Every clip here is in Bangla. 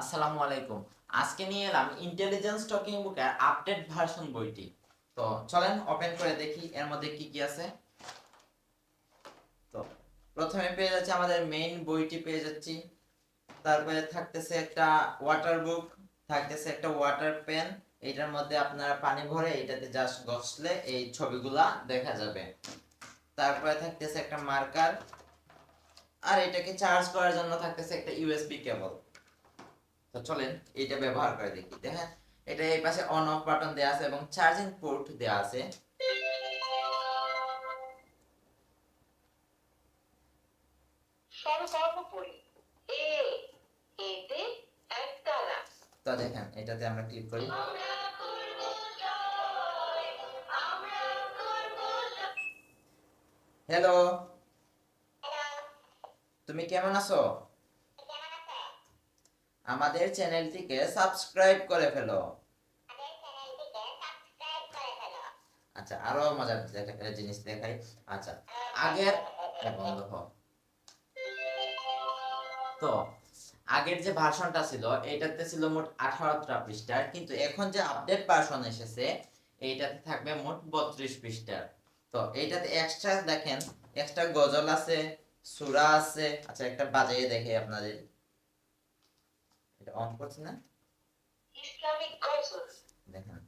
আসসালামু আলাইকুম। আজকে নিয়ে এলাম ইন্টেলিজেন্স টকিং বুকের আপডেট ভার্সন বইটি। তো চলেন ওপেন করে দেখি এর মধ্যে কি কি আছে। তো প্রথমে পেয়ে যাচ্ছে আমাদের মেইন বইটি পেয়ে যাচ্ছি। তারপরে থাকতেছে একটা ওয়াটার বুক থাকতেছে একটা ওয়াটার পেন এটার মধ্যে আপনারা পানি ভরে এটাতে জাস্ট ঘষলে এই ছবিগুলা দেখা যাবে। তারপরে থাকতেছে একটা মার্কার আর এটাকে চার্জ করার জন্য থাকতেছে একটা ইউএসবি কেবল তো চলেন এটা ব্যবহার করে দেখি দেখেন এটা এই পাশে অন অফ বাটন দেয়া আছে এবং চার্জিং পোর্ট দেয়া আছে। তো দেখেন এটাতে আমরা ক্লিক করি। হ্যালো তুমি কেমন আছো? আমাদের চ্যানেলটিকে সাবস্ক্রাইব করে ফেলো। আচ্ছা আরও মজার জিনিস দেখাই। আচ্ছা আগের বন্ধ তো আগের যে ভার্সনটা ছিল এইটাতে ছিল মোট আঠারোটা পৃষ্ঠার কিন্তু এখন যে আপডেট ভার্সন এসেছে এইটাতে থাকবে মোট বত্রিশ পৃষ্ঠার। তো এইটাতে এক্সট্রা দেখেন এক্সট্রা গজল আছে সুরা আছে। আচ্ছা একটা বাজিয়ে দেখে আপনাদের। এটা অন করছে না? ইসলামিক গজল দেখেন।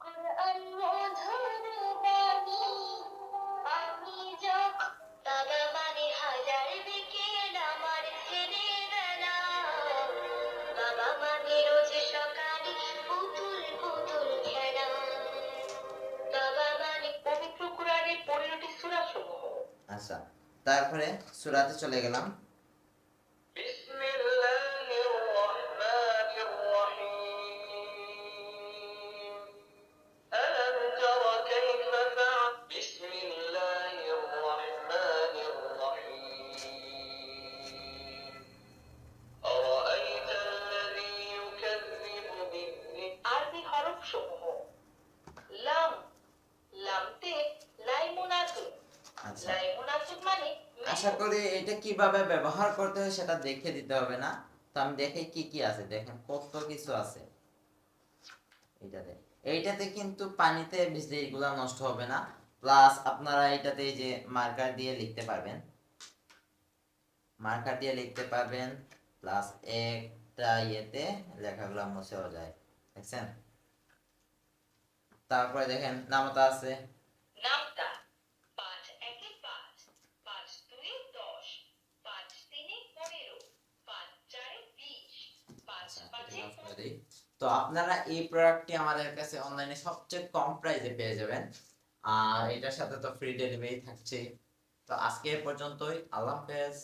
কোরআন মধুর বাণী আমি যখন বাবা মানে হাজার বিকেল আমার ছেলে বেলা। বাবা মানে রোজ সকালে পুতুল পুতুল খেলা। বাবা মানে পবিত্র কোরআনের পনেরোটি সূরা সমূহ আচ্ছা তারপরে সুরাতে চলে গেলাম। সমূহ লাম লামতে লাইমুনাতুন আচ্ছা। লাইমুনাতুন মানে আশা করি এটা কীভাবে ব্যবহার করতে হয় সেটা দেখে দিতে হবে না। তো আমি দেখে কি কি আছে দেখেন কত কিছু আছে। এইটাতে এইটাতে কিন্তু পানিতে ভিজলে এগুলা নষ্ট হবে না। প্লাস আপনারা এটাতে এই যে মার্কার দিয়ে লিখতে পারবেন। মার্কার দিয়ে লিখতে পারবেন। প্লাস একটা ইয়েতে লেখাগুলো মুছেও যায়। দেখছেন? তারপরে দেখেন নামতা আছে। নামতা পাঁচ একে পাঁচ পাঁচ দুই দশ পাঁচ তিনে পনেরো পাঁচ চারে বিশ পাঁচ আচ্ছা, পাঁচে। তো আপনারা এই প্রোডাক্টটি আমাদের কাছে অনলাইনে সবচেয়ে কম প্রাইসে পেয়ে যাবেন। আর এটার সাথে তো ফ্রি ডেলিভারি থাকছে তো আজকে পর্যন্তই। আল্লাহ হাফেজ।